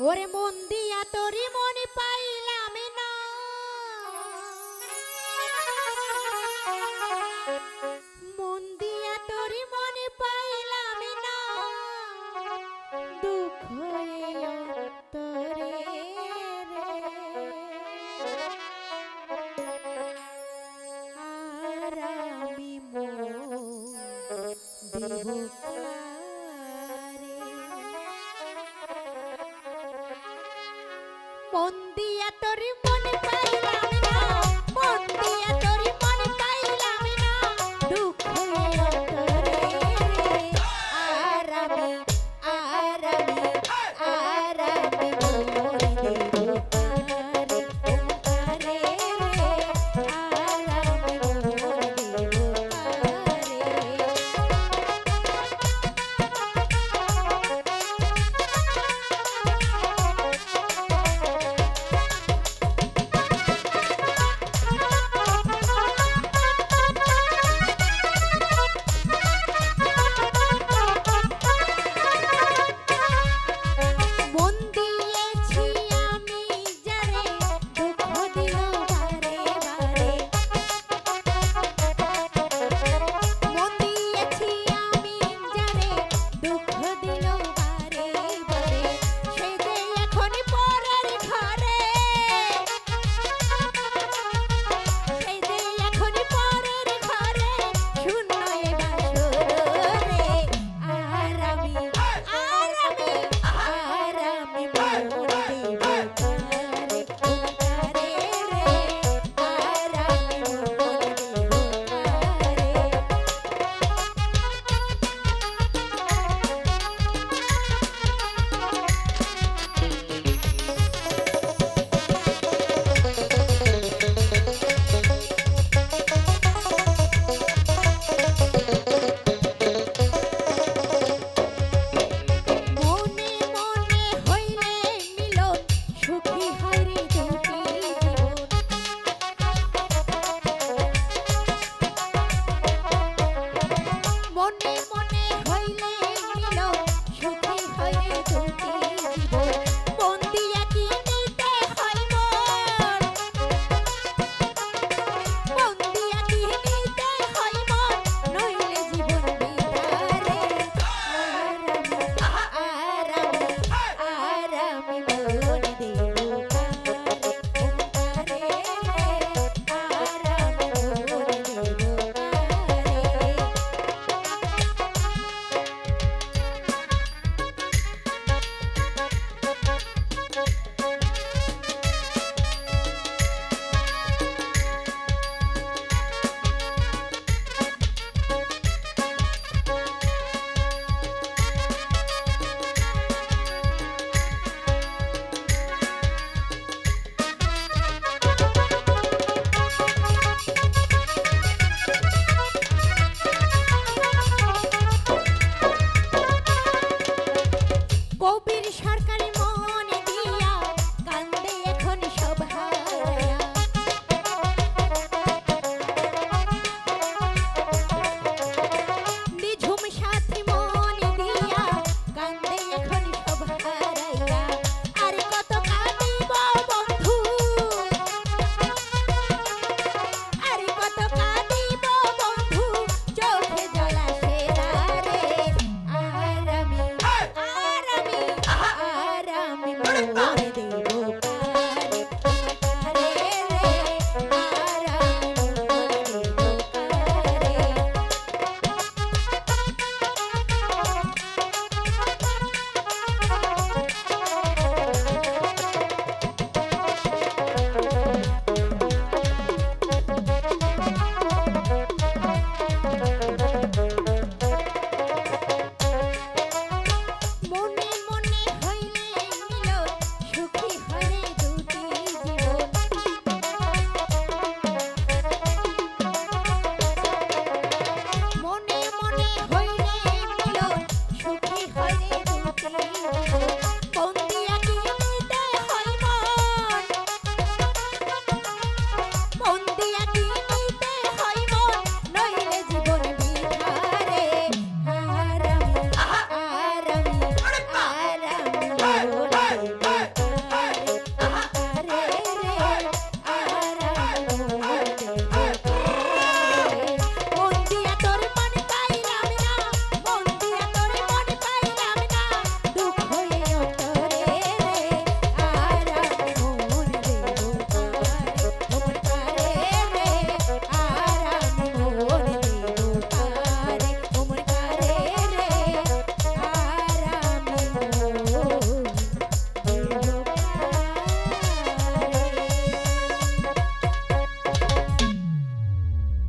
ওরে মন দিয়া তোর মন পাইলাম না। মন দিয়া মন পাইলাম না। দুঃখ মন বন্দি এত রে মনে পাইলাম না। বন্দি Hey!